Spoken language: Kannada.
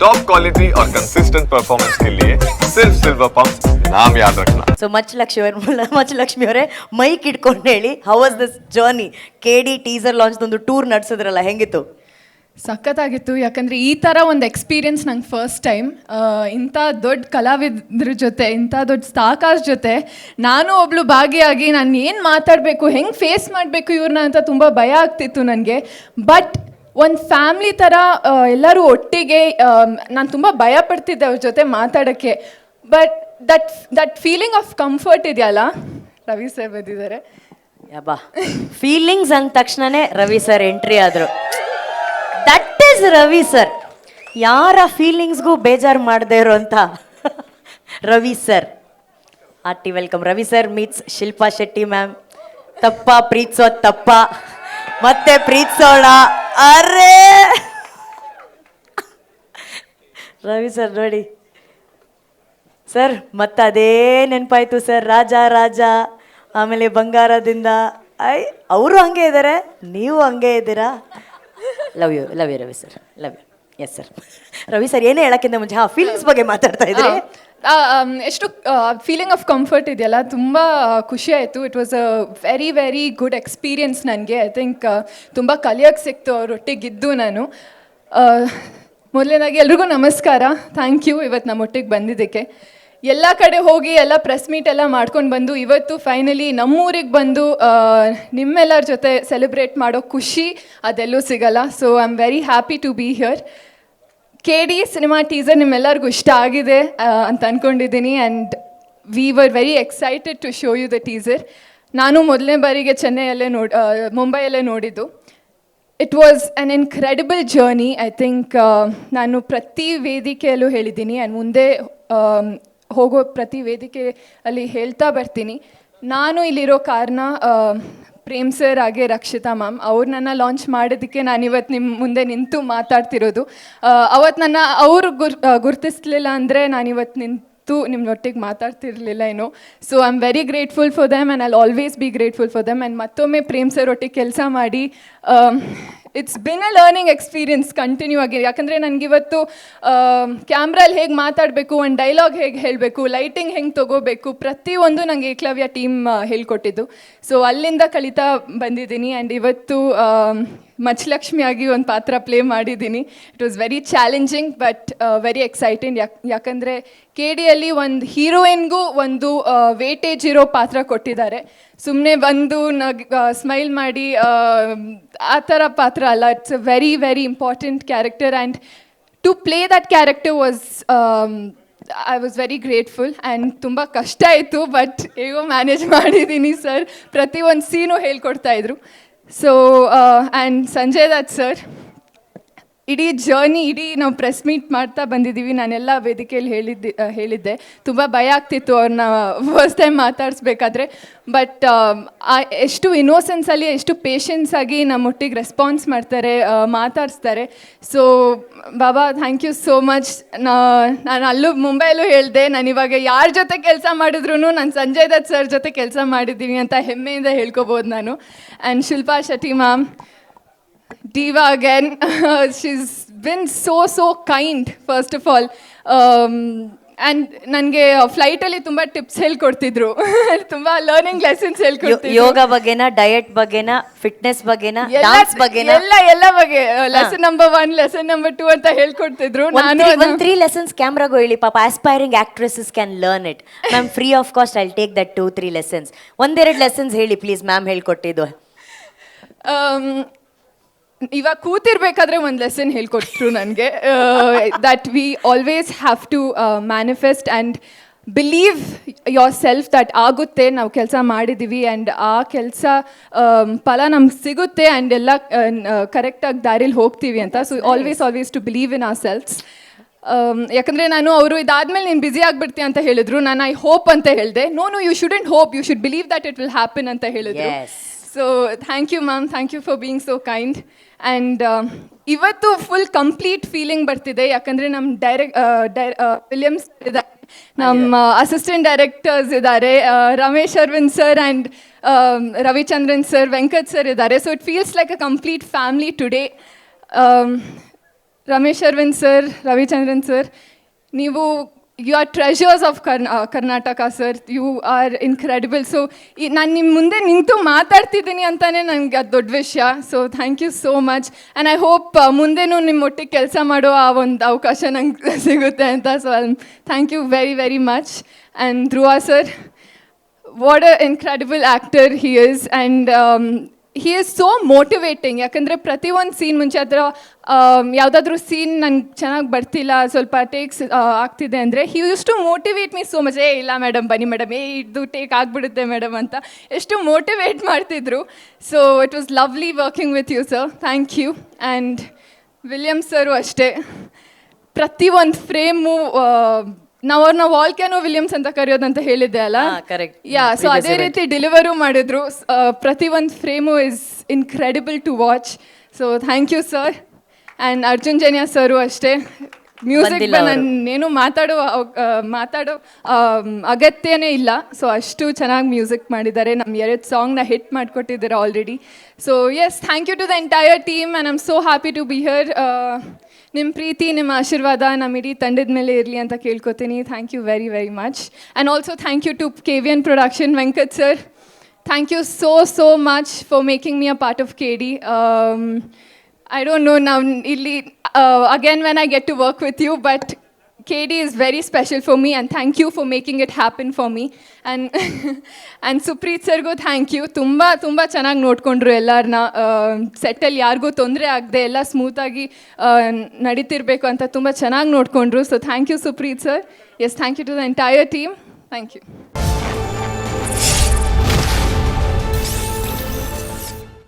टॉप क्वालिटी और कंसिस्टेंट परफॉर्मेंस के लिए सिर्फ सिल्वर पंप नाम याद रखना ಸೊ ಮಚ್ ಲಕ್ಷ್ಮಿ ಅವ್ರ ಮಚ್ ಲಕ್ಷ್ಮಿ ಅವರೇ ಮೈಕ್ ಇಟ್ಕೊಂಡು ಹೇಳಿ how was this journey K D teaser launch ಒಂದು ಟೂರ್ ನಡೆಸಿದ್ರಲ್ಲ ಹೆಂಗಿತ್ತು ಸಖತ್ತಾಗಿತ್ತು ಯಾಕಂದರೆ ಈ ಥರ ಒಂದು ಎಕ್ಸ್ಪೀರಿಯನ್ಸ್ ನಂಗೆ ಫಸ್ಟ್ ಟೈಮ್ ಇಂಥ ದೊಡ್ಡ ಕಲಾವಿದ್ರ ಜೊತೆ ಇಂಥ ದೊಡ್ಡ ಸ್ಟಾಕಾಸ್ ಜೊತೆ ನಾನು ಒಬ್ಳು ಭಾಗಿಯಾಗಿ ನಾನು ಏನು ಮಾತಾಡಬೇಕು ಹೆಂಗೆ ಫೇಸ್ ಮಾಡಬೇಕು ಇವ್ರನ್ನ ಅಂತ ತುಂಬ ಭಯ ಆಗ್ತಿತ್ತು ನನಗೆ ಬಟ್ ಒಂದು ಫ್ಯಾಮ್ಲಿ ಥರ ಎಲ್ಲರೂ ಒಟ್ಟಿಗೆ ನಾನು ತುಂಬ ಭಯ ಪಡ್ತಿದ್ದೆ ಅವ್ರ ಜೊತೆ ಮಾತಾಡೋಕ್ಕೆ. But that that feeling of comfort ಇದೆಯಲ್ಲ? ರವಿ ಸರ್ ಬಂದಿದ್ದಾರೆ. ಯಬ್ಬಾ ಫೀಲಿಂಗ್ಸ್ ಅಂದ ತಕ್ಷಣನೇ ರವಿ ಸರ್ ಎಂಟ್ರಿ ಆದರು. ದಟ್ ಈಸ್ ರವಿ ಸರ್ ಯಾರ ಫೀಲಿಂಗ್ಸ್ಗೂ ಬೇಜಾರು ಮಾಡದೇ ಇರೋಂಥ Ravi sir RT welcome. Ravi sir meets Shilpa Shetty ma'am ತಪ್ಪ, ಪ್ರೀತ್ಸೋದು ತಪ್ಪ. ಮತ್ತೆ ಪ್ರೀತಿಸೋಣ ಅರೇ. ರವಿ ಸರ್ ನೋಡಿ. ಸರ್ ಮತ್ತೆ ಅದೇ ನೆನಪಾಯ್ತು ಸರ್ ರಾಜ ರಾಜ ಆಮೇಲೆ ಬಂಗಾರದಿಂದ. ಐ ಅವರು ಹಂಗೆ ಇದ್ದಾರೆ ನೀವು ಹಂಗೆ ಇದ್ದೀರಾ? Love you love you Ravi sir love you yes sir Ravi sir ಏನೇ ಹೇಳಕ್ಕಿಂತ ಮುಂಚೆ ಹಾಂ ಫೀಲಿಂಗ್ಸ್ ಬಗ್ಗೆ ಮಾತಾಡ್ತಾ ಆಮ್, ಎಷ್ಟು ಫೀಲಿಂಗ್ ಆಫ್ ಕಂಫರ್ಟ್ ಇದೆಯಲ್ಲ? ತುಂಬ ಖುಷಿ ಆಯಿತು. It was a very very good experience ನನಗೆ. ಐ ಥಿಂಕ್ ತುಂಬ ಕಲಿಯೋಕ್ಕೆ ಸಿಕ್ತು ಅವರೊಟ್ಟಿಗಿದ್ದು ನಾನು. ಮೊದಲನೇದಾಗಿ ಎಲ್ರಿಗೂ ನಮಸ್ಕಾರ. ಥ್ಯಾಂಕ್ ಯು ಇವತ್ತು ನಮ್ಮೊಟ್ಟಿಗೆ ಬಂದಿದ್ದಕ್ಕೆ. ಎಲ್ಲ ಕಡೆ ಹೋಗಿ, ಎಲ್ಲ ಪ್ರೆಸ್ ಮೀಟ್ ಎಲ್ಲ ಮಾಡ್ಕೊಂಡು ಬಂದು, ಇವತ್ತು ಫೈನಲಿ ನಮ್ಮೂರಿಗೆ ಬಂದು ನಿಮ್ಮೆಲ್ಲರ ಜೊತೆ ಸೆಲೆಬ್ರೇಟ್ ಮಾಡೋ ಖುಷಿ ಅದೆಲ್ಲೂ ಸಿಗಲ್ಲ. So I am very happy to be here K D cinema teaser ನಿಮ್ಮೆಲ್ಲರಿಗೂ ಇಷ್ಟ ಆಗಿದೆ ಅಂತ ಅಂದ್ಕೊಂಡಿದ್ದೀನಿ and we were very excited to show you the teaser ನಾನು ಮೊದಲನೇ ಬಾರಿಗೆ ಚೆನ್ನೈಯಲ್ಲೇ ನೋಡಿ ಮುಂಬೈಯಲ್ಲೇ ನೋಡಿದ್ದು. It was an incredible journey I think ನಾನು ಪ್ರತಿ ವೇದಿಕೆಯಲ್ಲೂ ಹೇಳಿದ್ದೀನಿ. ಆ್ಯಂಡ್ ಮುಂದೆ ಹೋಗೋ ಪ್ರತಿ ವೇದಿಕೆ ಅಲ್ಲಿ ಹೇಳ್ತಾ ಬರ್ತೀನಿ. ನಾನು ಇಲ್ಲಿರೋ ಕಾರಣ ಪ್ರೇಮ್ ಸರ್ ಹಾಗೆ ರಕ್ಷಿತಾ ಮ್ಯಾಮ್, ಅವ್ರು ನನ್ನ ಲಾಂಚ್ ಮಾಡೋದಕ್ಕೆ ನಾನು ಇವತ್ತು ನಿಮ್ಮ ಮುಂದೆ ನಿಂತು ಮಾತಾಡ್ತಿರೋದು. ಅವತ್ತು ನನ್ನ ಅವರು ಗುರ್ ಗುರ್ತಿಸ್ಲಿಲ್ಲ ಅಂದರೆ ನಾನು ಇವತ್ತು ನಿಂತು ನಿಮ್ಮೊಟ್ಟಿಗೆ ಮಾತಾಡ್ತಿರ್ಲಿಲ್ಲ ಏನು. So I am very grateful for them and I'll always be grateful for them and ಮತ್ತೊಮ್ಮೆ ಪ್ರೇಮ್ ಸರ್ ಒಟ್ಟಿಗೆ ಕೆಲಸ ಮಾಡಿ it's been a learning experience continue ಆಗಿ ಯಾಕಂದರೆ ನನಗಿವತ್ತು ಕ್ಯಾಮ್ರಲ್ಲಿ ಹೇಗೆ ಮಾತಾಡಬೇಕು ಒಂದು ಡೈಲಾಗ್ ಹೇಗೆ ಹೇಳಬೇಕು ಲೈಟಿಂಗ್ ಹೆಂಗೆ ತೊಗೋಬೇಕು, ಪ್ರತಿಯೊಂದು ನನಗೆ ಏಕಲವ್ಯ ಟೀಮ್ ಹೇಳ್ಕೊಟ್ಟಿದ್ದು. ಸೊ ಅಲ್ಲಿಂದ ಕಲಿತಾ ಬಂದಿದ್ದೀನಿ. ಆ್ಯಂಡ್ ಇವತ್ತು ಮಚ್ಚಲಕ್ಷ್ಮಿಯಾಗಿ ಒಂದು ಪಾತ್ರ ಪ್ಲೇ ಮಾಡಿದ್ದೀನಿ. It was very challenging but very exciting ಯಾಕೆ ಯಾಕಂದರೆ ಕೆ ಡಿಯಲ್ಲಿ ಒಂದು ಹೀರೋಯಿನ್ಗೂ ಒಂದು ವೇಟೇಜ್ ಇರೋ ಪಾತ್ರ ಕೊಟ್ಟಿದ್ದಾರೆ. ಸುಮ್ಮನೆ ಬಂದು ನಗ್ ಸ್ಮೈಲ್ ಮಾಡಿ ಆ, ಆ ಥರ ಪಾತ್ರ ಅಲ್ಲ. It's a very very important character and to play that character was I was very grateful and ತುಂಬ ಕಷ್ಟ ಆಯಿತು ಬಟ್ ಹೇಗೋ ಮ್ಯಾನೇಜ್ ಮಾಡಿದ್ದೀನಿ ಸರ್ ಪ್ರತಿಯೊಂದು ಸೀನು ಹೇಳ್ಕೊಡ್ತಾ ಇದ್ರು so and Sanjay Dutt sir ಇಡೀ ಜರ್ನಿ ಇಡೀ ನಾವು ಪ್ರೆಸ್ ಮೀಟ್ ಮಾಡ್ತಾ ಬಂದಿದ್ದೀವಿ. ನಾನೆಲ್ಲ ವೇದಿಕೆಯಲ್ಲಿ ಹೇಳಿದ್ದೆ ಹೇಳಿದ್ದೆ. ತುಂಬ ಭಯ ಆಗ್ತಿತ್ತು ಅವ್ರನ್ನ ಫಸ್ಟ್ ಟೈಮ್ ಮಾತಾಡಿಸ್ಬೇಕಾದ್ರೆ. ಬಟ್ ಎಷ್ಟು ಇನ್ನೋಸೆನ್ಸಲ್ಲಿ ಎಷ್ಟು ಪೇಷನ್ಸ್ ಆಗಿ ನಮ್ಮೊಟ್ಟಿಗೆ ರೆಸ್ಪಾನ್ಸ್ ಮಾಡ್ತಾರೆ ಮಾತಾಡಿಸ್ತಾರೆ. So Baba thank you so much ನಾನು ಅಲ್ಲೂ ಮುಂಬೈಲ್ಲೂ ಹೇಳಿದೆ, ನಾನು ಇವಾಗ ಯಾರ ಜೊತೆ ಕೆಲಸ ಮಾಡಿದ್ರು ನಾನು ಸಂಜಯ್ ದತ್ ಸರ್ ಜೊತೆ ಕೆಲಸ ಮಾಡಿದ್ದೀನಿ ಅಂತ ಹೆಮ್ಮೆಯಿಂದ ಹೇಳ್ಕೊಬೋದು ನಾನು. And Shilpa Shetty ma'am Diva again. She's been so, so kind, first of all. Um, and ನನಗೆ ಫ್ಲೈಟಲ್ಲಿ ತುಂಬ ಟಿಪ್ಸ್ ಹೇಳ್ಕೊಡ್ತಿದ್ರು. ತುಂಬ ಲರ್ನಿಂಗ್ ಲೆಸನ್ಸ್ ಹೇಳ್ಕೊಡ್ತಿದ್ರು. ಯೋಗ ಬಗ್ಗೆನ ಡಯಟ್ ಬಗ್ಗೆನ ಫಿಟ್ನೆಸ್ ಬಗ್ಗೆನ ಡಾನ್ಸ್ ಬಗ್ಗೆನ? ಎಲ್ಲ ಎಲ್ಲ ಬಗ್ಗೆ lesson number one lesson number two ಅಂತ ಹೇಳ್ಕೊಡ್ತಿದ್ರು. ನಾನು ಒಂದು ತ್ರೀ ಲೆಸನ್ಸ್ ಕ್ಯಾಮ್ರಾಗೂ ಹೇಳಿ ಪಾಪ aspiring actresses can learn it ma'am free of cost I'll take that two three lessons ಒಂದೆರಡು ಲೆಸನ್ಸ್ ಹೇಳಿ ಪ್ಲೀಸ್ ಮ್ಯಾಮ್ ಹೇಳ್ಕೊಟ್ಟಿದ್ದು. ಆಮ್, ಇವಾಗ ಕೂತಿರ್ಬೇಕಾದ್ರೆ ಒಂದು ಲೆಸನ್ ಹೇಳ್ಕೊಟ್ರು ನನಗೆ. That we always have to manifest and believe yourself that ಆಗುತ್ತೆ, ನಾವು ಕೆಲಸ ಮಾಡಿದ್ದೀವಿ ಆ್ಯಂಡ್ ಆ ಕೆಲಸ ಫಲ ನಮ್ಗೆ ಸಿಗುತ್ತೆ ಆ್ಯಂಡ್ ಎಲ್ಲ ಕರೆಕ್ಟಾಗಿ ದಾರಿಲಿ ಹೋಗ್ತೀವಿ ಅಂತ. So always always to believe in ourselves ಯಾಕಂದರೆ ನಾನು ಅವರು ಇದಾದ್ಮೇಲೆ ನೀನು ಬ್ಯುಸಿ ಆಗಿಬಿಡ್ತೀಯ ಅಂತ ಹೇಳಿದ್ರು. ನಾನು ಐ ಹೋಪ್ ಅಂತ ಹೇಳಿದೆ. No no you shouldn't hope you should believe that it will happen ಅಂತ ಹೇಳಿದ್ರು. So thank you ma'am thank you for being so kind and ಇವತ್ತು ಫುಲ್ ಕಂಪ್ಲೀಟ್ ಫೀಲಿಂಗ್ ಬರ್ತಿದೆ. ಯಾಕಂದರೆ ನಮ್ಮ ಡೈರೆಕ್ಟ್ ವಿಲಿಯಮ್ಸ್ ಇದ್ದಾರೆ. ನಮ್ಮ ಅಸಿಸ್ಟೆಂಟ್ ಡೈರೆಕ್ಟರ್ಸ್ ಇದ್ದಾರೆ. Ramesh Aravind sir and Ravichandran sir Venkat sir ಇದ್ದಾರೆ. So it feels like a complete family today Ramesh Aravind sir Ravichandran sir ನೀವು you are treasures of Karna Karnataka sir you are incredible so ನಾನು ನಿಮ್ಮ ಮುಂದೆ ನಿಂತು ಮಾತಾಡ್ತಿದ್ದೀನಿ ಅಂತಲೇ ನನಗೆ ಅದು ದೊಡ್ಡ ವಿಷಯ. So thank you so much and I hope ಮುಂದೆನೂ ನಿಮ್ಮ ಒಟ್ಟಿಗೆ ಕೆಲಸ ಮಾಡೋ ಆ ಒಂದು ಅವಕಾಶ ನಂಗೆ ಸಿಗುತ್ತೆ ಅಂತ. So thank you very very much and Dhruva sir what a incredible actor he is and he is so motivating ಯಾಕಂದರೆ ಪ್ರತಿಯೊಂದು ಸೀನ್ ಮುಂಚೆ ಅದರ ಯಾವುದಾದ್ರೂ ಸೀನ್ ನನಗೆ ಚೆನ್ನಾಗಿ ಬರ್ತಿಲ್ಲ, ಸ್ವಲ್ಪ ಟೇಕ್ಸ್ ಆಗ್ತಿದೆ ಅಂದರೆ he used to motivate me so much ಏ, ಇಲ್ಲ ಮೇಡಮ್ ಬನ್ನಿ ಮೇಡಮ್ ಏ, ಇದು ಟೇಕ್ ಆಗಿಬಿಡುತ್ತೆ ಮೇಡಮ್ ಅಂತ. ಎಷ್ಟು ಮೋಟಿವೇಟ್ ಮಾಡ್ತಿದ್ರು. So it was lovely working with you sir thank you and William sir ಅಷ್ಟೇ. ಪ್ರತಿಯೊಂದು ಫ್ರೇಮು ನಾವು ಅವ್ರನ್ನ ವಾಲ್ಕ್ಯಾನೋ ವಿಲಿಯಮ್ಸ್ ಅಂತ ಕರೆಯೋದಂತ ಹೇಳಿದ್ದೆ ಅಲ್ಲ? ಹಾ, correct. ಯಾ ಸೊ ಅದೇ ರೀತಿ ಡೆಲಿವರು ಮಾಡಿದ್ರು. ಪ್ರತಿ ಒಂದು frame is incredible to watch. So thank you sir and Arjun Janya sir ಅಷ್ಟೇ. ಮ್ಯೂಸಿಕ್ ಬಂದಿಲ್ಲ ಅವ್ರು. ನಾನೇನು ಮಾತಾಡೋ ಅವ್- ಆ, ಮಾತಾಡೋ ಆಮ್, ಅಗತ್ಯನೇ ಇಲ್ಲ. ಸೊ ಅಷ್ಟು ಚೆನ್ನಾಗಿ ಮ್ಯೂಸಿಕ್ ಮಾಡಿದ್ದಾರೆ. ನಮ್ಮ ಎರಡು ಸಾಂಗ್ನ ಹಿಟ್ ಮಾಡಿಕೊಟ್ಟಿದ್ದಾರೆ already so yes thank you to the entire team and I'm so happy to be here ನಿಮ್ಮ ಪ್ರೀತಿ, ನಿಮ್ಮ ಆಶೀರ್ವಾದ ನಮ್ಮ ಇಡೀ ತಂಡದ ಮೇಲೆ ಇರಲಿ ಅಂತ ಕೇಳ್ಕೊತೀನಿ. Thank you very very much and also thank you to K V N production Venkat sir thank you so so much for making me a part of K D I don't know ನಾವು ಇಲ್ಲಿ again when I get to work with you but D is very special for me and thank you for making it happen for me and and Supreeth ಸರ್ಗೂ thank you ತುಂಬ ತುಂಬ ಚೆನ್ನಾಗಿ ನೋಡಿಕೊಂಡ್ರು ಎಲ್ಲರನ್ನ ಸೆಟ್ಟಲ್ಲಿ ಯಾರಿಗೂ ತೊಂದರೆ ಆಗದೆ ಎಲ್ಲ ಸ್ಮೂತಾಗಿ ನಡೀತಿರ್ಬೇಕು ಅಂತ ತುಂಬ ಚೆನ್ನಾಗಿ ನೋಡಿಕೊಂಡ್ರು. So thank you Supreet sir yes thank you to the entire team thank you